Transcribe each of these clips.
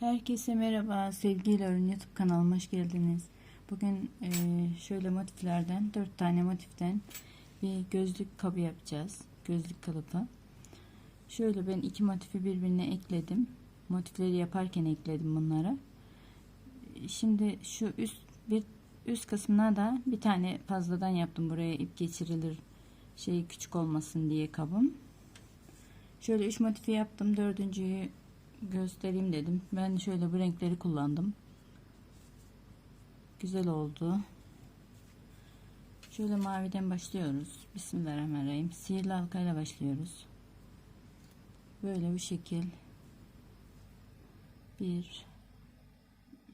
Herkese merhaba sevgili Örün YouTube kanalıma hoş geldiniz. Bugün e, şöyle motiflerden 4 tane motiften bir gözlük kabı yapacağız. Gözlük kalıbı. Şöyle ben iki motifi birbirine ekledim. Motifleri yaparken ekledim bunlara. Şimdi şu üst bir üst kısmına da bir tane fazladan yaptım. Buraya ip geçirilir şey küçük olmasın diye kabım. Şöyle 3 motifi yaptım. Dördüncüyü göstereyim dedim. Ben şöyle bu renkleri kullandım. Güzel oldu. Şöyle maviden başlıyoruz. Bismillahirrahmanirrahim. Sihirli halkayla başlıyoruz. Böyle bir şekil. Bir,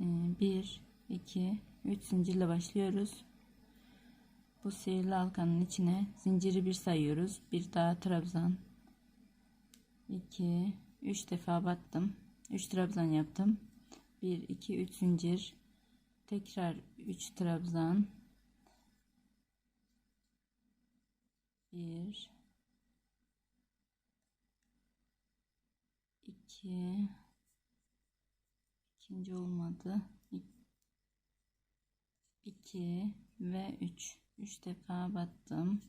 e, bir, iki, üç zincirle başlıyoruz. Bu sihirli halkanın içine zinciri bir sayıyoruz. Bir daha trabzan. 2 3 defa battım. 3 trabzan yaptım. 1 2 3 zincir. Tekrar 3 trabzan. 1 2 ikinci olmadı. 2 ve 3 3 defa battım.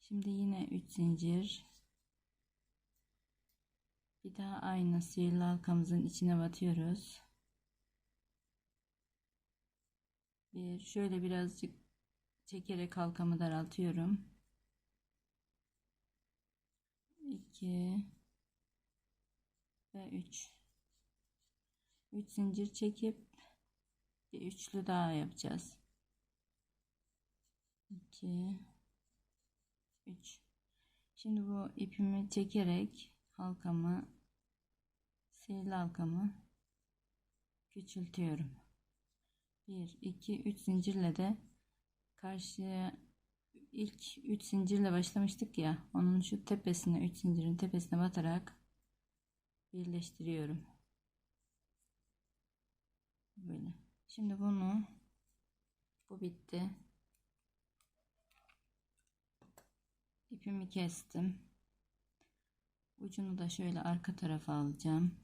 Şimdi yine 3 zincir bir daha aynı sihirli halkamızın içine batıyoruz. Bir şöyle birazcık çekerek halkamı daraltıyorum. 2 ve 3 3 zincir çekip bir üçlü daha yapacağız. 2 3 Şimdi bu ipimi çekerek halkamı sihirli halkamı küçültüyorum. 1 2 3 zincirle de karşıya ilk 3 zincirle başlamıştık ya onun şu tepesine 3 zincirin tepesine batarak birleştiriyorum. Böyle. Şimdi bunu bu bitti. İpimi kestim. Ucunu da şöyle arka tarafa alacağım.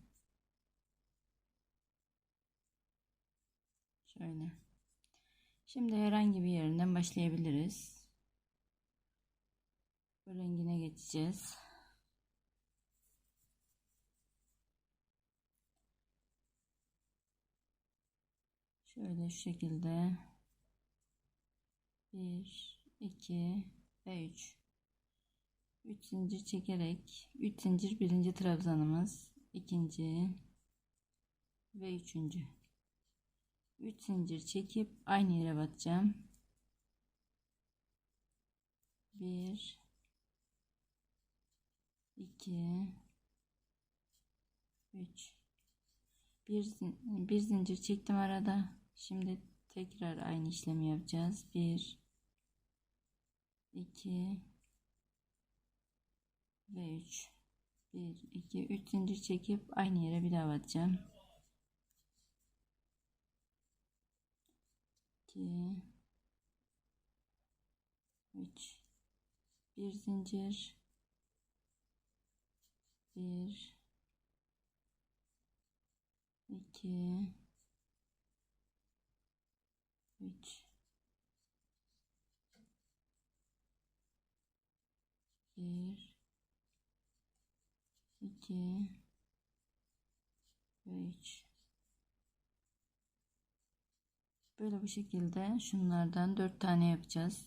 Şöyle. Şimdi herhangi bir yerinden başlayabiliriz. Bu rengine geçeceğiz. Şöyle şu şekilde 1 2 ve 3 3 zincir çekerek 3 zincir birinci trabzanımız ikinci ve üçüncü 3 zincir çekip aynı yere batacağım. 1 2 3 bir, bir zincir çektim arada. Şimdi tekrar aynı işlemi yapacağız. 1 2 ve 3 1 2 3 zincir çekip aynı yere bir daha batacağım 2 3 bir zincir 1 2 3 1 2 ve 3 böyle bu şekilde şunlardan 4 tane yapacağız.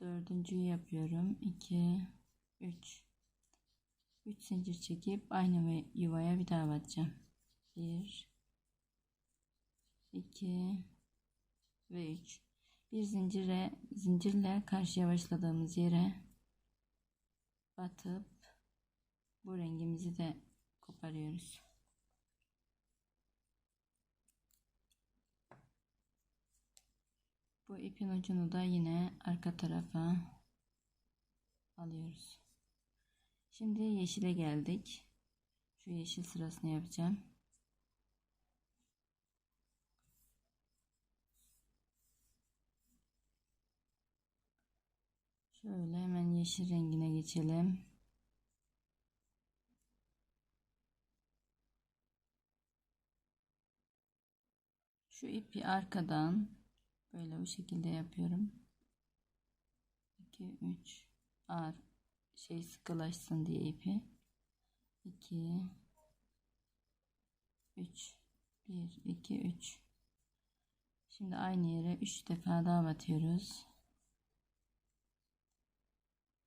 Dördüncüyü yapıyorum. 2 3 3 zincir çekip aynı yuvaya bir daha batacağım. 1 2 ve 3 bir zincire zincirle karşıya başladığımız yere batıp bu rengimizi de koparıyoruz. Bu ipin ucunu da yine arka tarafa alıyoruz. Şimdi yeşile geldik. Şu yeşil sırasını yapacağım. Şöyle hemen yeşil rengine geçelim. Şu ipi arkadan böyle bu şekilde yapıyorum. 2 3 ağır şey sıkılaşsın diye ipi. 2 3 1 2 3 Şimdi aynı yere 3 defa daha batıyoruz.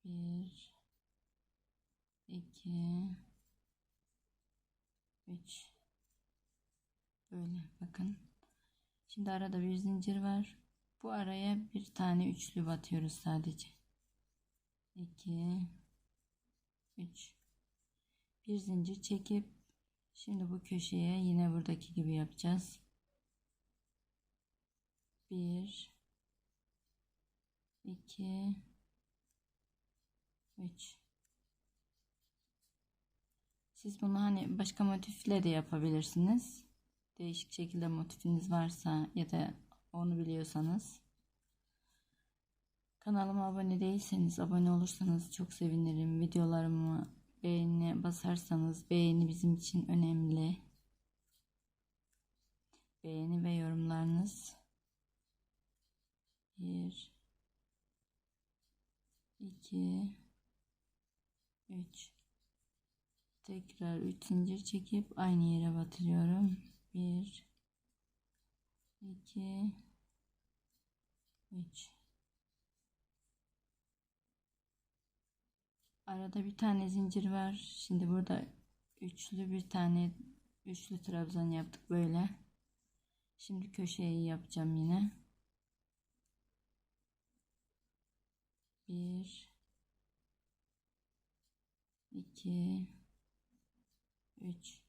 1 2 3 Böyle bakın. Şimdi arada bir zincir var. Bu araya bir tane üçlü batıyoruz sadece. 2 3 bir zincir çekip şimdi bu köşeye yine buradaki gibi yapacağız. 1 2 3 Siz bunu hani başka motifle de yapabilirsiniz. Değişik şekilde motifiniz varsa ya da onu biliyorsanız. Kanalıma abone değilseniz abone olursanız çok sevinirim. Videolarımı beğeni basarsanız beğeni bizim için önemli. Beğeni ve yorumlarınız. 1 2 3 tekrar 3 zincir çekip aynı yere batırıyorum. 1 2 3 Arada bir tane zincir var. Şimdi burada üçlü bir tane üçlü trabzan yaptık böyle. Şimdi köşeyi yapacağım yine. 1 2 3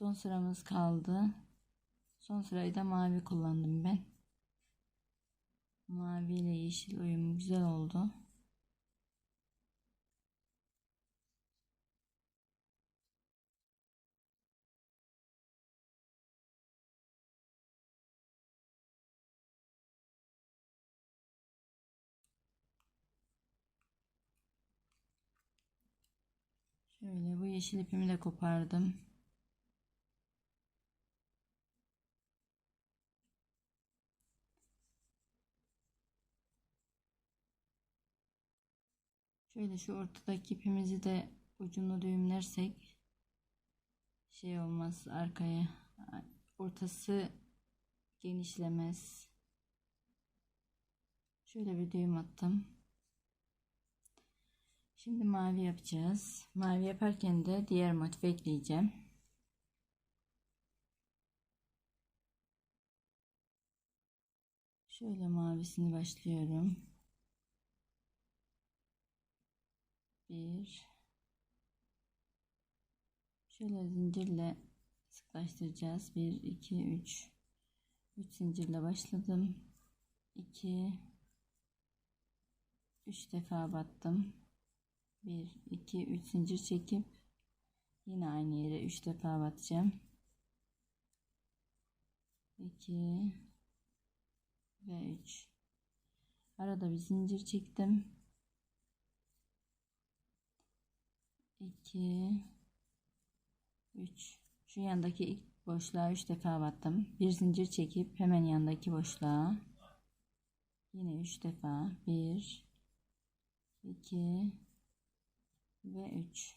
Son sıramız kaldı. Son sırayı da mavi kullandım ben. Mavi ile yeşil uyumu güzel oldu. Şöyle bu yeşil ipimi de kopardım. Şöyle şu ortadaki ipimizi de ucunu düğümlersek şey olmaz arkaya ortası genişlemez. Şöyle bir düğüm attım. Şimdi mavi yapacağız. Mavi yaparken de diğer motif ekleyeceğim. Şöyle mavisini başlıyorum. Bir şöyle zincirle sıklaştıracağız. 1 2 3 3 zincirle başladım. 2 3 defa battım. 1 2 3 zincir çekip yine aynı yere 3 defa batacağım. 2 ve 3 arada bir zincir çektim 2 3 şu yandaki ilk boşluğa 3 defa battım. Bir zincir çekip hemen yandaki boşluğa yine 3 defa. 1 2 ve 3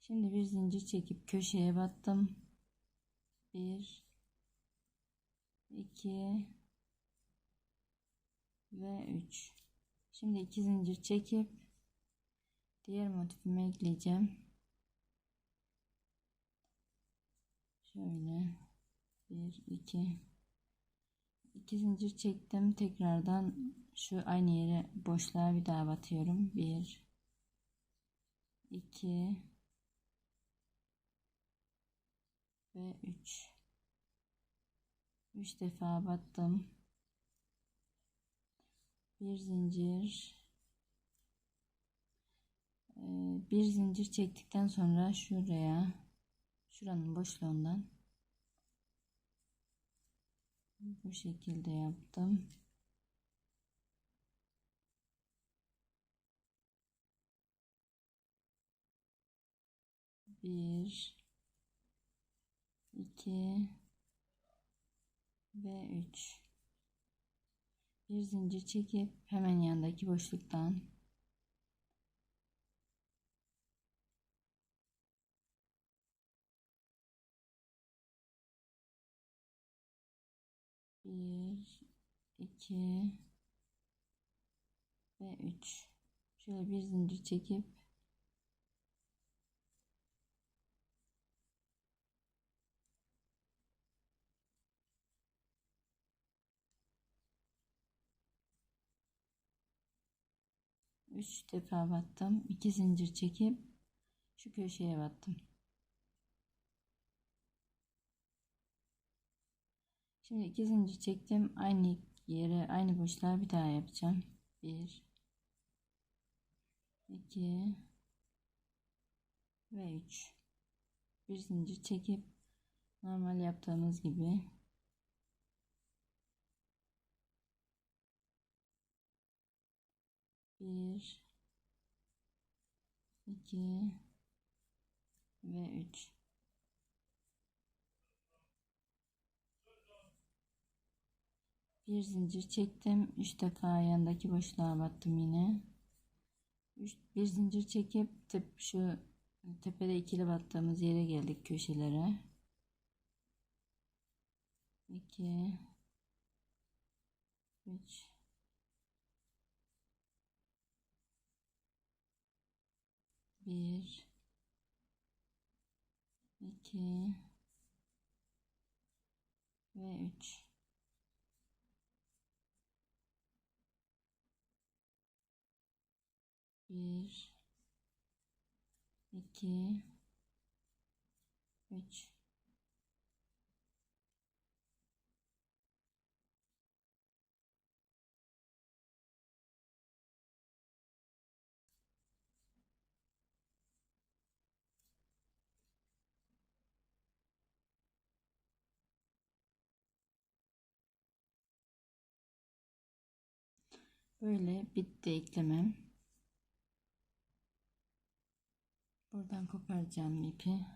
şimdi bir zincir çekip köşeye battım. 1 2 ve 3 şimdi iki zincir çekip diğer motifimi ekleyeceğim. Şöyle. 1 2 2 zincir çektim. Tekrardan şu aynı yere boşluğa bir daha batıyorum. 1 2 ve 3 3 defa battım. Bir zincir ee, bir zincir çektikten sonra şuraya şuranın boşluğundan bu şekilde yaptım. Bir, iki ve üç. Bir zincir çekip hemen yandaki boşluktan bir iki ve üç. Şöyle bir zincir çekip üç defa battım. İki zincir çekip şu köşeye battım şimdi iki zincir çektim. Aynı yere aynı boşluğa bir daha yapacağım. Bir 2 ve 3 bir zincir çekip normal yaptığımız gibi. Bir iki ve üç bir zincir çektim. Üç defa yandaki boşluğa battım yine. Üç, bir zincir çekip tep, şu tepede ikili battığımız yere geldik köşelere. 2 3 1 2 ve 3 bir iki üç Böyle bitti eklemem. Buradan koparacağım ipi.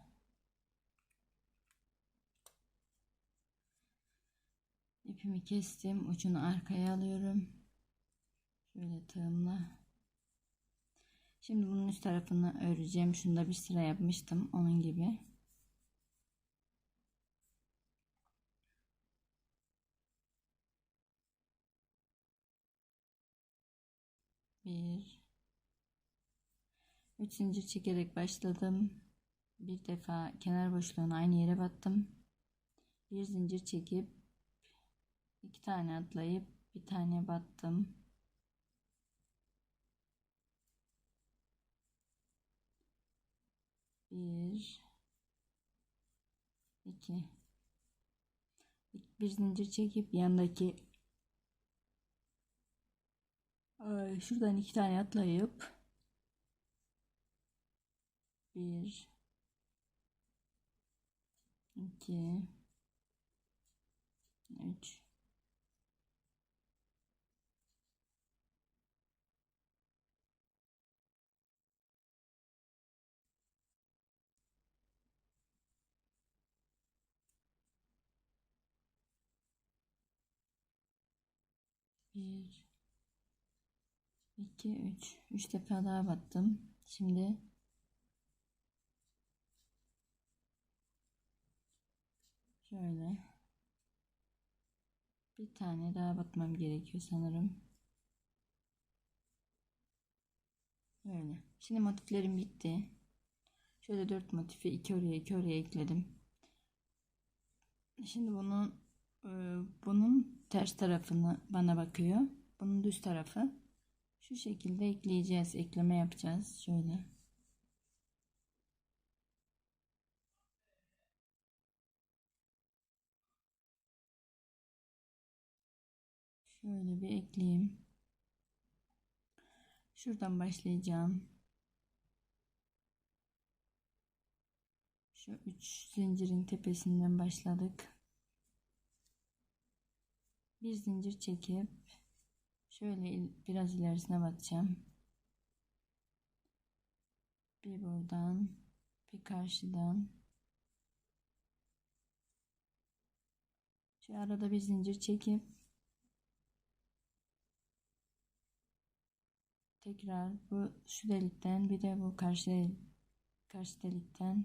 İpimi kestim. Ucunu arkaya alıyorum. Şöyle tığımla. Şimdi bunun üst tarafını öreceğim. Şunda bir sıra yapmıştım. Onun gibi. Bir 3 zincir çekerek başladım. Bir defa kenar boşluğuna aynı yere battım. Bir zincir çekip iki tane atlayıp bir tane battım. Bir iki bir zincir çekip yandaki şuradan iki tane atlayıp bir. İki. Üç. Bir. İki üç. Üç defa daha battım. Şimdi Şöyle. Bir tane daha batmam gerekiyor sanırım. Böyle. Şimdi motiflerim bitti. Şöyle dört motifi iki oraya iki oraya ekledim. Şimdi bunun e, bunun ters tarafını bana bakıyor. Bunun düz tarafı. Şu şekilde ekleyeceğiz. Ekleme yapacağız. Şöyle. Şöyle bir ekleyeyim. Şuradan başlayacağım. Şu üç zincirin tepesinden başladık. Bir zincir çekip şöyle biraz ilerisine batacağım. Bir buradan ipi karşıdan şu arada bir zincir çekip tekrar bu şu delikten bir de bu karşı karşı delikten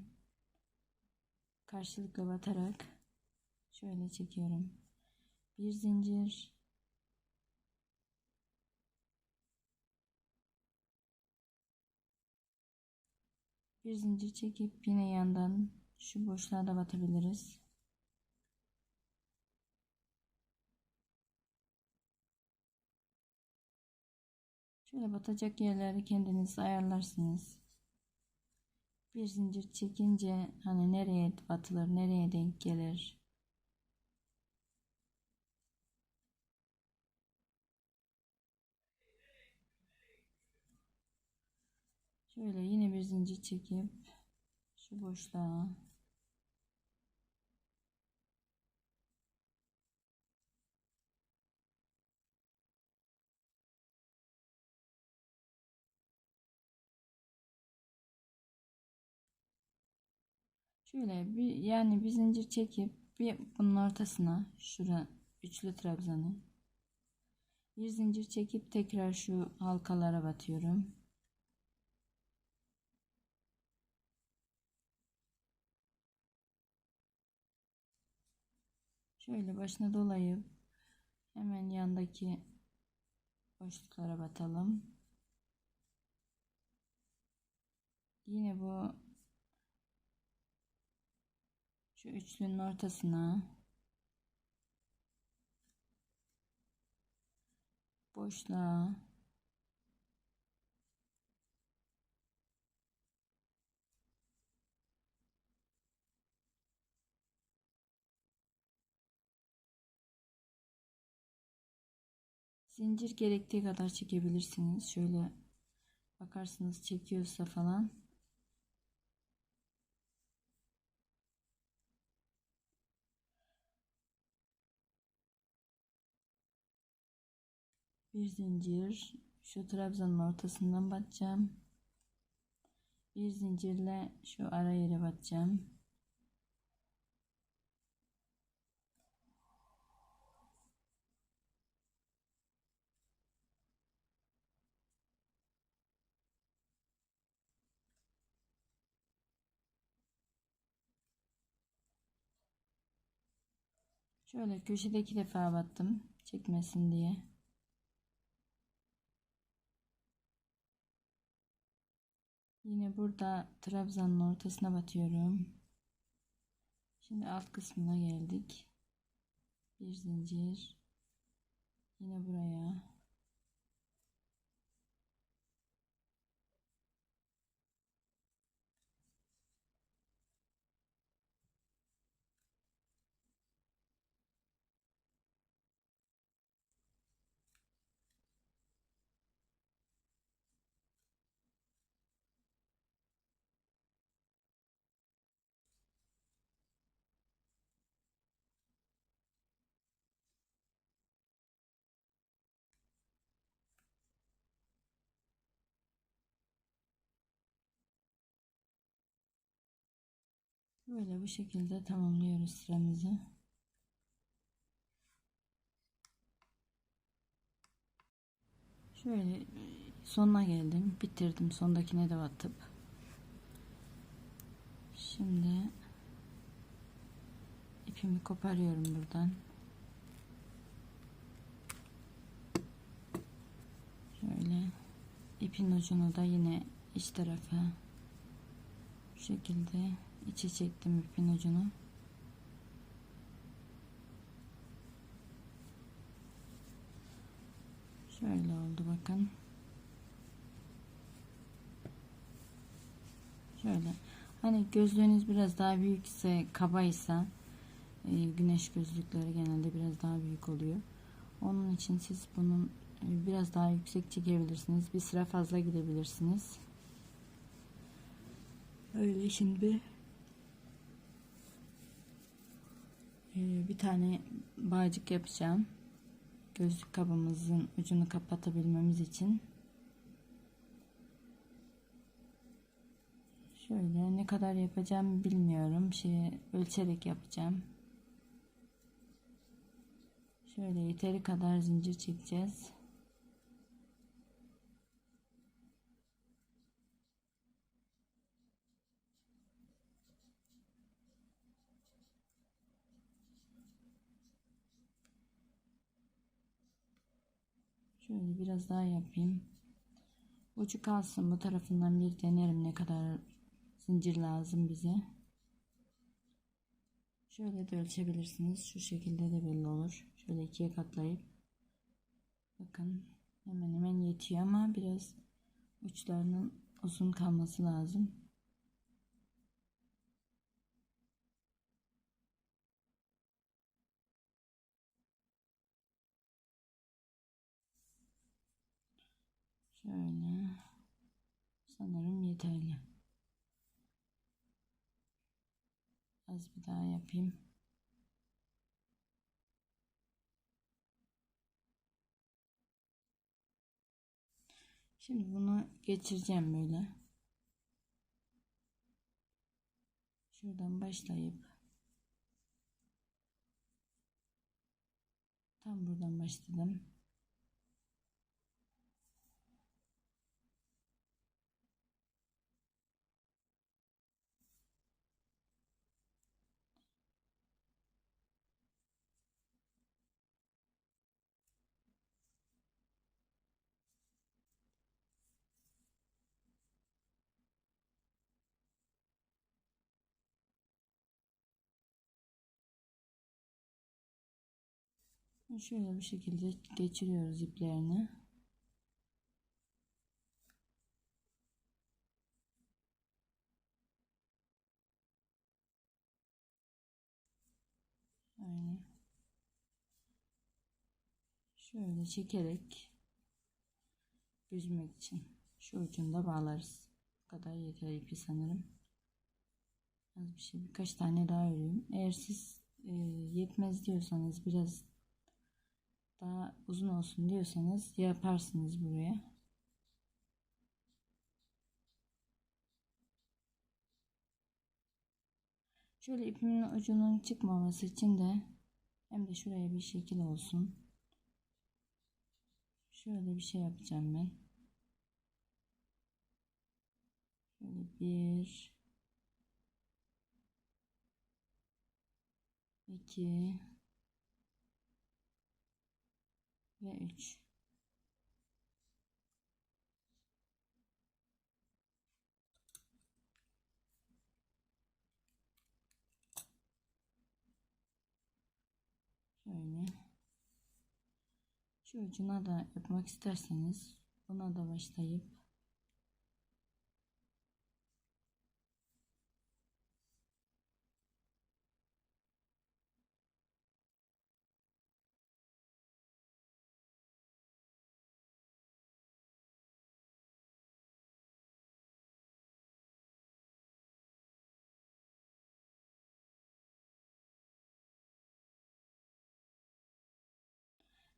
karşılıklı batarak şöyle çekiyorum. Bir zincir bir zincir çekip yine yandan şu boşluğa da batabiliriz. Şöyle batacak yerleri kendiniz ayarlarsınız. Bir zincir çekince hani nereye batılır, nereye denk gelir. Şöyle yine bir zincir çekip şu boşluğa Şöyle bir yani bir zincir çekip bir bunun ortasına şura üçlü trabzanı bir zincir çekip tekrar şu halkalara batıyorum. Şöyle başına dolayıp hemen yandaki boşluklara batalım. Yine bu şu üçlünün ortasına. Boşluğa. Zincir gerektiği kadar çekebilirsiniz. Şöyle bakarsınız çekiyorsa falan bir zincir. Şu trabzanın ortasından batacağım. Bir zincirle şu ara yere batacağım. Şöyle köşede iki defa battım. Çekmesin diye. Yine burada trabzanın ortasına batıyorum. Şimdi alt kısmına geldik. Bir zincir. Yine buraya. Böyle bu şekilde tamamlıyoruz sıramızı. Şöyle sonuna geldim. Bitirdim. Sondakine de batıp. Şimdi ipimi koparıyorum buradan. Şöyle ipin ucunu da yine iç tarafa şekilde içe çektim ipin ucunu. Şöyle oldu bakın. Şöyle. Hani gözlüğünüz biraz daha büyükse, kabaysa e, güneş gözlükleri genelde biraz daha büyük oluyor. Onun için siz bunun e, biraz daha yüksek çekebilirsiniz. Bir sıra fazla gidebilirsiniz. Öyle şimdi e, bir tane bağcık yapacağım gözlük kabımızın ucunu kapatabilmemiz için Şöyle ne kadar yapacağım bilmiyorum. Şey ölçerek yapacağım. Şöyle yeteri kadar zincir çekeceğiz. Şöyle biraz daha yapayım. Ucu kalsın bu tarafından bir denerim ne kadar zincir lazım bize. Şöyle de ölçebilirsiniz. Şu şekilde de belli olur. Şöyle ikiye katlayıp bakın hemen hemen yetiyor ama biraz uçlarının uzun kalması lazım. Şöyle sanırım yeterli. Az bir daha yapayım. Şimdi bunu geçireceğim böyle. Şuradan başlayıp tam buradan başladım. Şöyle bir şekilde geçiriyoruz iplerini. Aynen. Şöyle çekerek büzmek için şu ucunda bağlarız. Bu kadar yeter ipi sanırım. Az bir şey birkaç tane daha öreyim. Eğer siz e, yetmez diyorsanız biraz daha uzun olsun diyorsanız yaparsınız buraya. Şöyle ipimin ucunun çıkmaması için de hem de şuraya bir şekil olsun. Şöyle bir şey yapacağım ben. Şöyle bir iki ve 3. Şöyle. Şu ucuna da yapmak isterseniz buna da başlayıp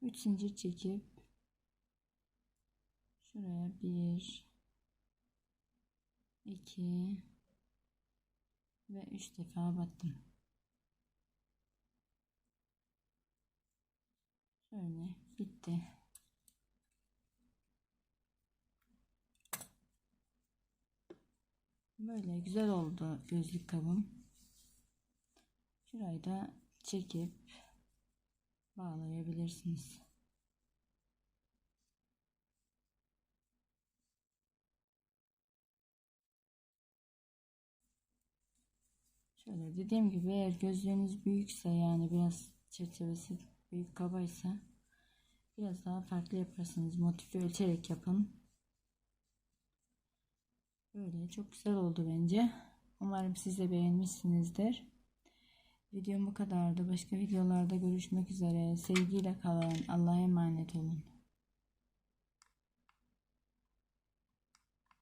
Üç zincir çekip şuraya bir iki ve üç defa battım. Şöyle bitti. Böyle güzel oldu gözlük kabım. Şurayı da çekip bağlayabilirsiniz. Şöyle dediğim gibi eğer gözleriniz büyükse yani biraz çerçevesi büyük kabaysa biraz daha farklı yaparsınız. Motifi ölçerek yapın. Böyle çok güzel oldu bence. Umarım siz de beğenmişsinizdir. Videom bu kadardı. Başka videolarda görüşmek üzere. Sevgiyle kalın. Allah'a emanet olun.